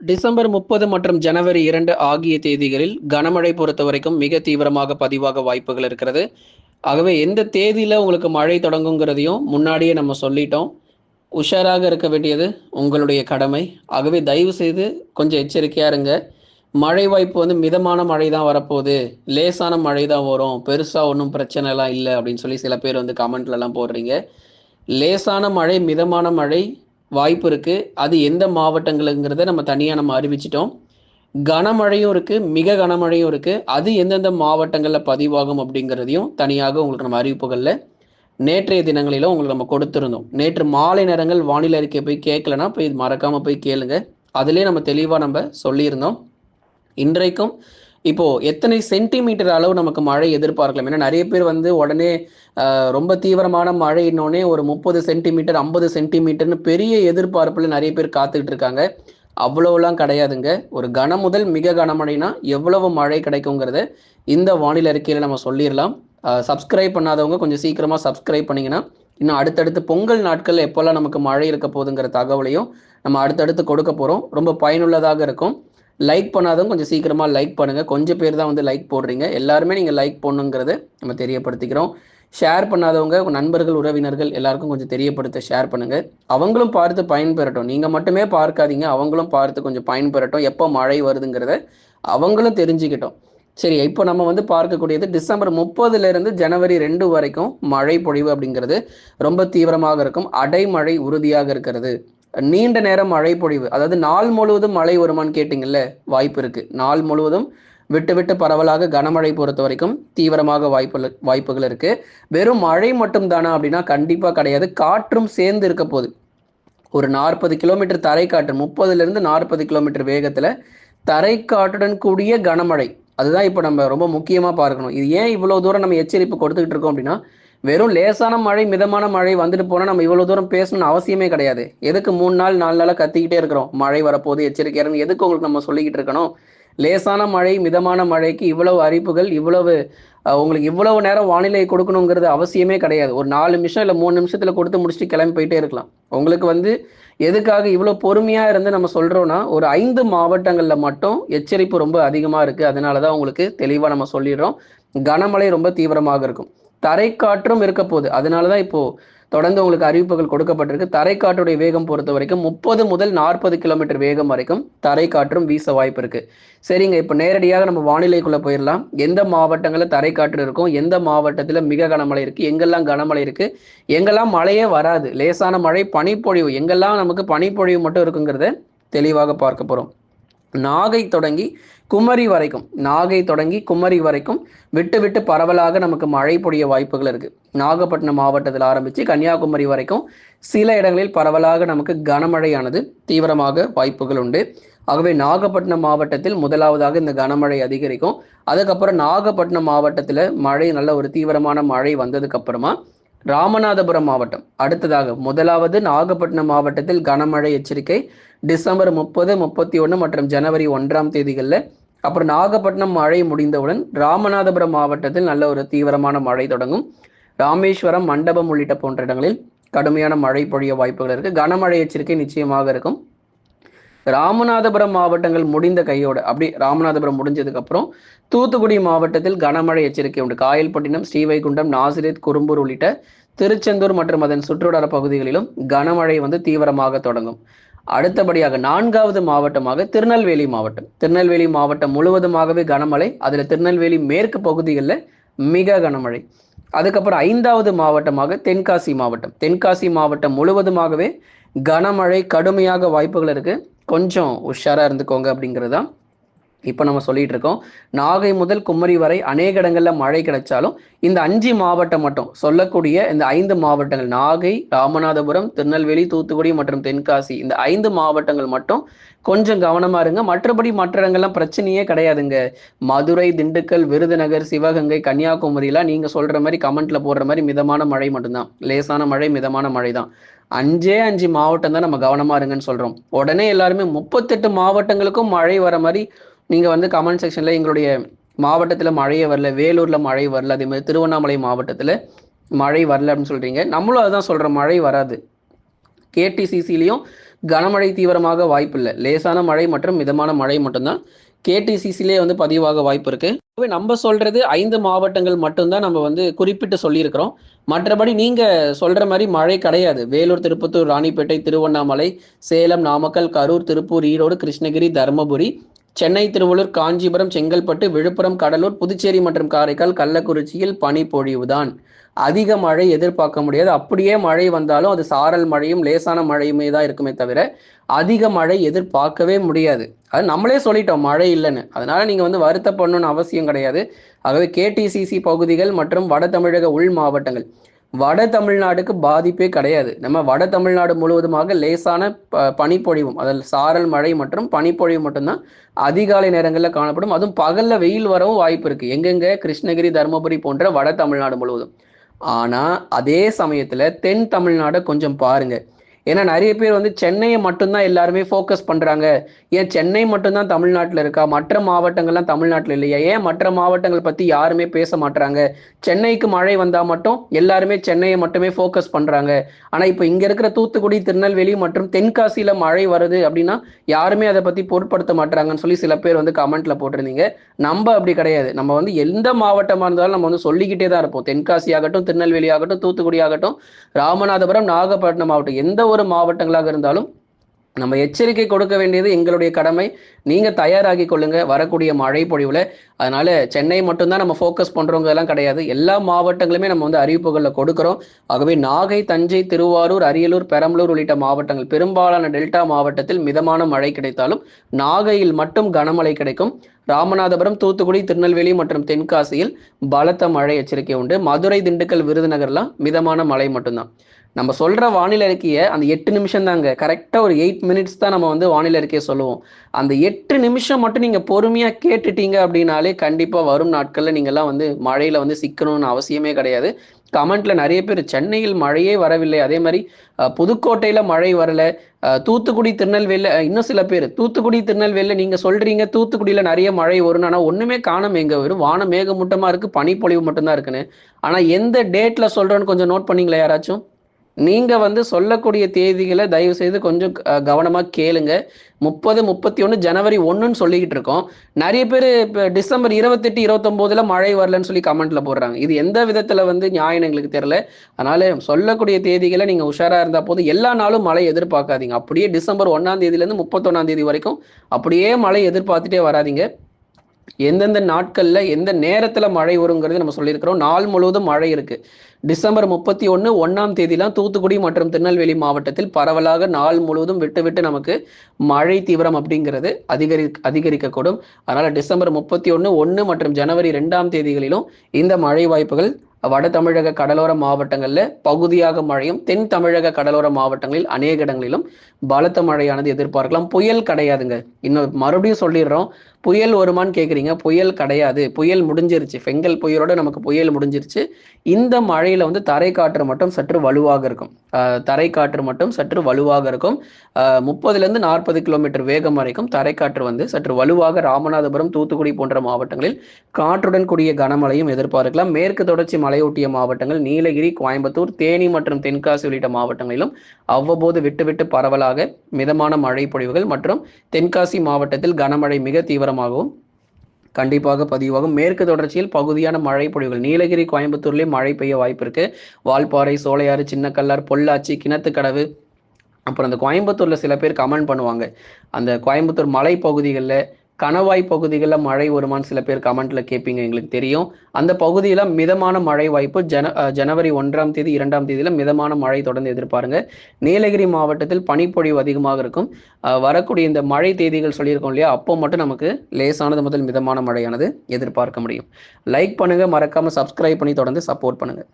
December முப்பது மற்றும் ஜனவரி இரண்டு ஆகிய தேதிகளில் கனமழை பொறுத்த வரைக்கும் மிக தீவிரமாக பதிவாக வாய்ப்புகள் இருக்கிறது. ஆகவே எந்த தேதியில் உங்களுக்கு மழை தொடங்குங்கிறதையும் முன்னாடியே நம்ம சொல்லிட்டோம். உஷாராக இருக்க வேண்டியது உங்களுடைய கடமை. ஆகவே தயவு செய்து கொஞ்சம் எச்சரிக்கையாக இருங்க. மழை வாய்ப்பு வந்து மிதமான மழை தான் வரப்போகுது. லேசான மழை தான் வரும். பெருசாக ஒன்றும் பிரச்சனைலாம் இல்லை அப்படின்னு சொல்லி சில பேர் வந்து கமெண்ட்லலாம் போடுறீங்க. லேசான மழை மிதமான மழை வாய்ப்பு இருக்குது அது எந்த மாவட்டங்களுங்கிறத நம்ம தனியாக நம்ம அறிவிச்சிட்டோம். கனமழையும் இருக்குது மிக கனமழையும் இருக்குது அது எந்தெந்த மாவட்டங்களில் பதிவாகும் அப்படிங்கிறதையும் தனியாக உங்களுக்கு நம்ம அறிவிப்புகளில் நேற்றைய தினங்களிலும் உங்களுக்கு நம்ம கொடுத்துருந்தோம். நேற்று மாலை நேரங்கள் வானிலை அறிக்கை போய் கேட்கலனா போய் மறக்காமல் போய் கேளுங்க. அதிலே நம்ம தெளிவாக நம்ம சொல்லியிருந்தோம். இன்றைக்கும் இப்போ எத்தனை சென்டிமீட்டர் அளவு நமக்கு மழை எதிர்பார்க்கலாம்? ஏன்னா நிறைய பேர் வந்து உடனே ரொம்ப தீவிரமான மழைன்னொடனே ஒரு முப்பது சென்டிமீட்டர் ஐம்பது சென்டிமீட்டர்னு பெரிய எதிர்பார்ப்புல நிறைய பேர் காத்துக்கிட்டு இருக்காங்க. அவ்வளவுலாம் கிடையாதுங்க. ஒரு கன முதல் மிக கனமழைனா எவ்வளவு மழை கிடைக்குங்கிறத இந்த வானிலை அறிக்கையில நம்ம சொல்லிடலாம். சப்ஸ்கிரைப் பண்ணாதவங்க கொஞ்சம் சீக்கிரமா சப்ஸ்கிரைப் பண்ணீங்கன்னா இன்னும் அடுத்தடுத்து பொங்கல் நாட்கள் எப்போல்லாம் நமக்கு மழை இருக்க போகுதுங்கிற தகவலையும் நம்ம அடுத்தடுத்து கொடுக்க போகிறோம் ரொம்ப பயனுள்ளதாக இருக்கும். லைக் பண்ணாதவங்க கொஞ்சம் சீக்கிரமாக லைக் பண்ணுங்கள் கொஞ்சம் பேர் தான் வந்து லைக் போடுறீங்க. எல்லாருமே நீங்கள் லைக் பண்ணுங்கிறத நம்ம தெரியப்படுத்திக்கிறோம். ஷேர் பண்ணாதவங்க நண்பர்கள் உறவினர்கள் எல்லாருக்கும் கொஞ்சம் தெரியப்படுத்த ஷேர் பண்ணுங்கள் அவங்களும் பார்த்து பயன்பெறட்டும். நீங்கள் மட்டுமே பார்க்காதீங்க. அவங்களும் பார்த்து கொஞ்சம் பயன்பெறட்டும். எப்போ மழை வருதுங்கிறத அவங்களும் தெரிஞ்சுக்கிட்டோம். சரி இப்போ நம்ம வந்து பார்க்கக்கூடியது டிசம்பர் முப்பதுலேருந்து ஜனவரி ரெண்டு வரைக்கும் மழை பொழிவு அப்படிங்கிறது ரொம்ப தீவிரமாக இருக்கும். அடைமழை உறுதியாக இருக்கிறது. நீண்ட நேரம் மழை பொழிவு. அதாவது நாள் முழுவதும் மழை வருமான்னு கேட்டிங்கல்ல வாய்ப்பு இருக்கு. நாள் முழுவதும் விட்டு விட்டு பரவலாக கனமழை பொறுத்த வரைக்கும் தீவிரமாக வாய்ப்பு வாய்ப்புகள் இருக்கு. வெறும் மழை மட்டும் தானா அப்படின்னா கண்டிப்பா கிடையாது. காற்றும் சேர்ந்து இருக்க போகுது. ஒரு நாற்பது கிலோமீட்டர் தரைக்காற்று முப்பதுல இருந்து நாற்பது கிலோமீட்டர் வேகத்துல தரைக்காற்றுடன் கூடிய கனமழை. அதுதான் இப்போ நம்ம ரொம்ப முக்கியமா பார்க்கணும். இது ஏன் இவ்வளவு தூரம் நம்ம எச்சரிப்பு கொடுத்துக்கிட்டு இருக்கோம் அப்படின்னா வெறும் லேசான மழை மிதமான மழை வந்துட்டு போனா நம்ம இவ்வளவு தூரம் பேசணும்னு அவசியமே கிடையாது. எதுக்கு மூணு நாள் நாலு நாளா கத்திக்கிட்டே இருக்கிறோம்? மழை வரப்போது எச்சரிக்கையாருன்னு எதுக்கு உங்களுக்கு நம்ம சொல்லிக்கிட்டு இருக்கணும்? லேசான மழை மிதமான மழைக்கு இவ்வளவு அறிவிப்புகள் இவ்வளவு உங்களுக்கு இவ்வளவு நேரம் வானிலை கொடுக்கணுங்கிறது அவசியமே கிடையாது. ஒரு நாலு நிமிஷம் இல்லை மூணு நிமிஷத்துல கொடுத்து முடிச்சுட்டு கிளம்பி போயிட்டே இருக்கலாம். உங்களுக்கு வந்து எதுக்காக இவ்வளோ பொறுமையா இருந்து நம்ம சொல்றோம்னா ஒரு ஐந்து மாவட்டங்கள்ல மட்டும் எச்சரிப்பு ரொம்ப அதிகமா இருக்கு. அதனால தான் உங்களுக்கு தெளிவா நம்ம சொல்லிடுறோம். கனமழை ரொம்ப தீவிரமாக இருக்கும். தரைக்காற்றும் இருக்க போகுது. அதனால தான் இப்போ தொடர்ந்து உங்களுக்கு அறிவிப்புகள் கொடுக்கப்பட்டிருக்கு. தரைக்காற்றுடைய வேகம் பொறுத்த வரைக்கும் முப்பது முதல் நாற்பது கிலோமீட்டர் வேகம் வரைக்கும் தரைக்காற்றும் வீச வாய்ப்பு இருக்கு. சரிங்க இப்போ நேரடியாக நம்ம வானிலைக்குள்ள போயிடலாம். எந்த மாவட்டங்களில் தரைக்காற்று இருக்கும் எந்த மாவட்டத்தில் மிக கனமழை இருக்கு எங்கெல்லாம் கனமழை இருக்கு எங்கெல்லாம் மழையே வராது லேசான மழை பனிப்பொழிவு எங்கெல்லாம் நமக்கு பனிப்பொழிவு மட்டும் இருக்குங்கிறத தெளிவாக பார்க்க போறோம். நாகை தொடங்கி குமரி வரைக்கும் நாகை தொடங்கி குமரி வரைக்கும் விட்டு விட்டு பரவலாக நமக்கு மழை பொழிய வாய்ப்புகள் இருக்கு. நாகப்பட்டினம் மாவட்டத்தில் ஆரம்பித்து கன்னியாகுமரி வரைக்கும் சில இடங்களில் பரவலாக நமக்கு கனமழையானது தீவிரமாக வாய்ப்புகள் உண்டு. ஆகவே நாகப்பட்டினம் மாவட்டத்தில் முதலாவதாக இந்த கனமழை அதிகரிக்கும். அதுக்கப்புறம் நாகப்பட்டினம் மாவட்டத்தில் மழை நல்ல ஒரு தீவிரமான மழை வந்ததுக்கு அப்புறமா ராமநாதபுரம் மாவட்டம். அடுத்ததாக முதலாவது நாகப்பட்டினம் மாவட்டத்தில் கனமழை எச்சரிக்கை. டிசம்பர் முப்பது முப்பத்தி ஒன்று மற்றும் ஜனவரி ஒன்றாம் தேதிகளில். அப்புறம் நாகப்பட்டினம் மழை முடிந்தவுடன் ராமநாதபுரம் மாவட்டத்தில் நல்ல ஒரு தீவிரமான மழை தொடங்கும். ராமேஸ்வரம் மண்டபம் உள்ளிட்ட போன்ற இடங்களில் கடுமையான மழை பொழிய வாய்ப்புகள் இருக்குது கனமழை எச்சரிக்கை நிச்சயமாக இருக்கும். ராமநாதபுரம் மாவட்டங்கள் முடிந்த கையோடு. அப்படி ராமநாதபுரம் முடிஞ்சதுக்கப்புறம் தூத்துக்குடி மாவட்டத்தில் கனமழை எச்சரிக்கை உண்டு. காயல்பட்டினம் ஸ்ரீவைகுண்டம் நாசிரேத் குறும்பூர் உள்ளிட்ட திருச்செந்தூர் மற்றும் அதன் சுற்றுவட்டார பகுதிகளிலும் கனமழை வந்து தீவிரமாக தொடங்கும். அடுத்தபடியாக நான்காவது மாவட்டமாக திருநெல்வேலி மாவட்டம். திருநெல்வேலி மாவட்டம் முழுவதுமாகவே கனமழை. அதில் திருநெல்வேலி மேற்கு பகுதிகளில் மிக கனமழை. அதுக்கப்புறம் ஐந்தாவது மாவட்டமாக தென்காசி மாவட்டம். தென்காசி மாவட்டம் முழுவதுமாகவே கனமழை கடுமையாக வாய்ப்புகள் இருக்குது கொஞ்சம் உஷாராக இருந்துக்கோங்க அப்படிங்கிறது தான் இப்போ நம்ம சொல்லிட்டு இருக்கோம். நாகை முதல் குமரி வரை அநேக இடங்களில் மழை கிடைச்சாலும் இந்த அஞ்சு மாவட்டம் மட்டும் சொல்லக்கூடிய இந்த ஐந்து மாவட்டங்கள் நாகை ராமநாதபுரம் திருநெல்வேலி தூத்துக்குடி மற்றும் தென்காசி இந்த ஐந்து மாவட்டங்கள் மட்டும் கொஞ்சம் கவனமா இருங்க. மற்றபடி மற்ற இடங்கள்லாம் பிரச்சனையே கிடையாதுங்க. மதுரை திண்டுக்கல் விருதுநகர் சிவகங்கை கன்னியாகுமரிலாம் நீங்க சொல்ற மாதிரி கமெண்ட்ல போடுற மாதிரி மிதமான மழை மட்டும்தான். லேசான மழை மிதமான மழை தான் அஞ்சே அஞ்சு மாவட்டம் தான் நம்ம கவனமா இருங்கன்னு சொல்றோம். உடனே எல்லாருமே முப்பத்தெட்டு மாவட்டங்களுக்கும் மழை வர மாதிரி நீங்க வந்து கமெண்ட் செக்ஷன்ல எங்களுடைய மாவட்டத்தில் மழையே வரல வேலூரில் மழை வரல அதே மாதிரி திருவண்ணாமலை மாவட்டத்தில் மழை வரல அப்படின்னு சொல்கிறீங்க நம்மளும் அதுதான் சொல்கிறோம் மழை வராது. கேடிசிசிலையும் கனமழை தீவிரமாக வாய்ப்பு இல்லை. லேசான மழை மற்றும் மிதமான மழை மட்டும்தான். கேடிசிசிலே வந்து பதிவாக வாய்ப்பு இருக்கு. நம்ம சொல்றது ஐந்து மாவட்டங்கள் மட்டும்தான் நம்ம வந்து குறிப்பிட்டு சொல்லியிருக்கிறோம். மற்றபடி நீங்க சொல்ற மாதிரி மழை கிடையாது. வேலூர் திருப்பத்தூர் ராணிப்பேட்டை திருவண்ணாமலை சேலம் நாமக்கல் கரூர் திருப்பூர் ஈரோடு கிருஷ்ணகிரி தருமபுரி சென்னை திருவள்ளூர் காஞ்சிபுரம் செங்கல்பட்டு விழுப்புரம் கடலூர் புதுச்சேரி மற்றும் காரைக்கால் கள்ளக்குறிச்சியில் பனிப்பொழிவுதான் அதிக மழை எதிர்பார்க்க முடியாது. அப்படியே மழை வந்தாலும் அது சாரல் மழையும் லேசான மழையுமே தான் இருக்குமே தவிர அதிக மழை எதிர்பார்க்கவே முடியாது. அது நம்மளே சொல்லிட்டோம் மழை இல்லைன்னு. அதனால நீங்க வந்து வருத்தப்படணும்னு அவசியம் கிடையாது. ஆகவே கேடிசிசி பகுதிகள் மற்றும் வட தமிழக உள் மாவட்டங்கள் வட தமிழ்நாடுக்கு பாதிப்பே கிடையாது. நம்ம வட தமிழ்நாடு முழுவதுமாக லேசான ப பனிப்பொழிவும் அதில் சாரல் மழை மற்றும் பனிப்பொழிவு மட்டும்தான் அதிகாலை நேரங்களில் காணப்படும். அதுவும் பகலில் வெயில் வரவும் வாய்ப்பு இருக்குது எங்கெங்கே? கிருஷ்ணகிரி தருமபுரி போன்ற வட தமிழ்நாடு முழுவதும். ஆனால் அதே சமயத்தில் தென் தமிழ்நாடை கொஞ்சம் பாருங்கள் ஏன்னா நிறைய பேர் வந்து சென்னையை மட்டும்தான் எல்லாருமே ஃபோக்கஸ் பண்ணுறாங்க ஏன் சென்னை மட்டும்தான் தமிழ்நாட்டில் இருக்கா? மற்ற மாவட்டங்கள்லாம் தமிழ்நாட்டில் இல்லையா? ஏன் மற்ற மாவட்டங்கள் பற்றி யாருமே பேச மாட்டுறாங்க சென்னைக்கு மழை வந்தால் மட்டும் எல்லாருமே சென்னையை மட்டுமே ஃபோக்கஸ் பண்ணுறாங்க ஆனால் இப்போ இங்கே இருக்கிற தூத்துக்குடி திருநெல்வேலி மற்றும் தென்காசியில் மழை வருது அப்படின்னா யாருமே அதை பற்றி பொருட்படுத்த மாட்டுறாங்கன்னு சொல்லி சில பேர் வந்து கமெண்ட்ல போட்டிருந்தீங்க. நம்ம அப்படி கிடையாது. நம்ம வந்து எந்த மாவட்டமாக இருந்தாலும் நம்ம வந்து சொல்லிக்கிட்டே தான் இருப்போம். தென்காசி ஆகட்டும் திருநெல்வேலி ஆகட்டும் தூத்துக்குடி ஆகட்டும் ராமநாதபுரம் நாகப்பட்டினம் ஆகட்டும் எந்த ஒரு மாவட்டங்களாக இருந்தாலும் நம்ம எச்சரிக்கை கொடுக்க வேண்டியது எங்களுடைய கடமை. நீங்கள் தயாராகி கொள்ளுங்க. வரக்கூடிய மழை பொழிவில். அதனால சென்னை மட்டும்தான் நம்ம ஃபோக்கஸ் பண்றவங்க கிடையாது. எல்லா மாவட்டங்களுமே நம்ம வந்து அறிவிப்புகளில் கொடுக்குறோம். ஆகவே நாகை தஞ்சை திருவாரூர் அரியலூர் பெரம்பலூர் உள்ளிட்ட மாவட்டங்கள் பெரும்பாலான டெல்டா மாவட்டத்தில் மிதமான மழை கிடைத்தாலும் நாகையில் மட்டும் கனமழை கிடைக்கும். ராமநாதபுரம் தூத்துக்குடி திருநெல்வேலி மற்றும் தென்காசியில் பலத்த மழை எச்சரிக்கை உண்டு. மதுரை திண்டுக்கல் விருதுநகர்லாம் மிதமான மழை மட்டும்தான். நம்ம சொல்ற வானிலை அறிக்கையை அந்த எட்டு நிமிஷம் தாங்க. கரெக்டாக ஒரு எயிட் மினிட்ஸ் தான் நம்ம வந்து வானிலை அறிக்கையை சொல்லுவோம். அந்த எட்டு நிமிஷம் மட்டும் நீங்க பொறுமையா கேட்டுட்டீங்க அப்படின்னாலே கண்டிப்பா வரும் நாட்கள்ல நீங்கள்லாம் வந்து மழையில வந்து சிக்கணும்னு அவசியமே கிடையாது. கமெண்ட்ல நிறைய பேர் சென்னையில் மழையே வரவில்லை. அதே மாதிரி புதுக்கோட்டையில மழை வரல. தூத்துக்குடி திருநெல்வேலியில் இன்னும் சில பேர் தூத்துக்குடி திருநெல்வேலியில் நீங்க சொல்றீங்க தூத்துக்குடியில நிறைய மழை வரும். ஆனால் ஒண்ணுமே காணும் எங்க வரும் வானம் மேகமூட்டமா இருக்கு பனிப்பொழிவு மட்டும்தான் இருக்குன்னு. ஆனா எந்த டேட்ல சொல்கிறோன்னு கொஞ்சம் நோட் பண்ணீங்களா யாராச்சும்? நீங்க வந்து சொல்லக்கூடிய தேதிகளை தயவு செய்து கொஞ்சம் கவனமா கேளுங்க. முப்பது முப்பத்தி ஒன்று ஜனவரி ஒன்றுன்னு சொல்லிக்கிட்டு இருக்கோம். நிறைய பேர் இப்போ டிசம்பர் இருபத்தெட்டு இருபத்தொம்போதுல மழை வரலன்னு சொல்லி கமெண்ட்ல போடுறாங்க. இது எந்த விதத்துல வந்து நியாயம் எங்களுக்கு தெரியல. அதனால சொல்லக்கூடிய தேதிகளை நீங்க உஷாரா இருந்தா போது எல்லா நாளும் மழை எதிர்பார்க்காதீங்க. அப்படியே டிசம்பர் ஒன்னாம் தேதியிலேருந்து முப்பத்தொன்னாம் தேதி வரைக்கும் அப்படியே மழை எதிர்பார்த்துட்டே வராதிங்க. எந்தெந்த நாட்களில் எந்த நேரத்தில் மழை வருங்கிறது நம்ம சொல்லியிருக்கிறோம். நாள் முழுவதும் மழை இருக்கு. டிசம்பர் முப்பத்தி ஒன்று ஒன்றாம் தேதிலாம் தூத்துக்குடி மற்றும் திருநெல்வேலி மாவட்டத்தில் பரவலாக நாள் முழுவதும் விட்டு விட்டு நமக்கு மழை தீவிரம் அப்படிங்கிறது அதிகரி அதிகரிக்கக்கூடும். அதனால் டிசம்பர் முப்பத்தி ஒன்று ஒன்று மற்றும் ஜனவரி ரெண்டாம் தேதிகளிலும் இந்த மழை வாய்ப்புகள் வட தமிழக கடலோர மாவட்டங்களில் பகுதியாக மழையும் தென் தமிழக கடலோர மாவட்டங்களில் அநேக இடங்களிலும் பலத்த மழையானது எதிர்பார்க்கலாம். புயல் கிடையாதுங்க. இன்னும் மறுபடியும் சொல்லிடுறோம். புயல் வருமானு கேட்குறீங்க புயல் கிடையாது. புயல் முடிஞ்சிருச்சு. பெங்கல் புயலோட நமக்கு புயல் முடிஞ்சிருச்சு. இந்த மழையில் வந்து தரை காற்று மட்டும் சற்று வலுவாக இருக்கும். தரை காற்று மட்டும் சற்று வலுவாக இருக்கும். முப்பதுலேருந்து நாற்பது கிலோமீட்டர் வேகம் வரைக்கும் தரைக்காற்று வந்து சற்று வலுவாக ராமநாதபுரம் தூத்துக்குடி போன்ற மாவட்டங்களில் காற்றுடன் கூடிய கனமழையும் எதிர்பார்க்கலாம். மேற்கு தொடர்ச்சி மலையொட்டிய மாவட்டங்கள் நீலகிரி கோயம்புத்தூர் தேனி மற்றும் தென்காசி உள்ளிட்ட மாவட்டங்களிலும் அவ்வப்போது விட்டு விட்டு பரவலாக மிதமான மழை பொழிவுகள் மற்றும் தென்காசி மாவட்டத்தில் கனமழை மிக காரணமாகவும் கண்டிப்பாக பதிவாகும். மேற்கு தொடர்ச்சியில் பகுதியான மழை பொழிவுகள் நீலகிரி கோயம்புத்தூர்லேயும் மழை பெய்ய வாய்ப்பு இருக்கு வால்பாறை சோலையாறு சின்னக்கல்லார் பொள்ளாச்சி கிணத்துக்கடவு. அப்புறம் அந்த கோயம்புத்தூர்ல சில பேர் கமெண்ட் பண்ணுவாங்க. அந்த கோயம்புத்தூர் மலை பகுதிகளில் கணவாய் பகுதிகளில் மழை வருமானு சில பேர் கமெண்ட்ல கேட்பீங்க எங்களுக்கு தெரியும். அந்த பகுதியில் மிதமான மழை வாய்ப்பு ஜன ஜனவரி ஒன்றாம் தேதி இரண்டாம் தேதியில் மிதமான மழை தொடர்ந்து எதிர்பாருங்க. நீலகிரி மாவட்டத்தில் பனிப்பொழிவு அதிகமாக இருக்கும். வரக்கூடிய இந்த மழை தேதிகள் சொல்லியிருக்கோம் இல்லையா அப்போ மட்டும் நமக்கு லேசானது முதல் மிதமான மழையானது எதிர்பார்க்க முடியும். லைக் பண்ணுங்க மறக்காம சப்ஸ்கிரைப் பண்ணி தொடர்ந்து சப்போர்ட் பண்ணுங்க.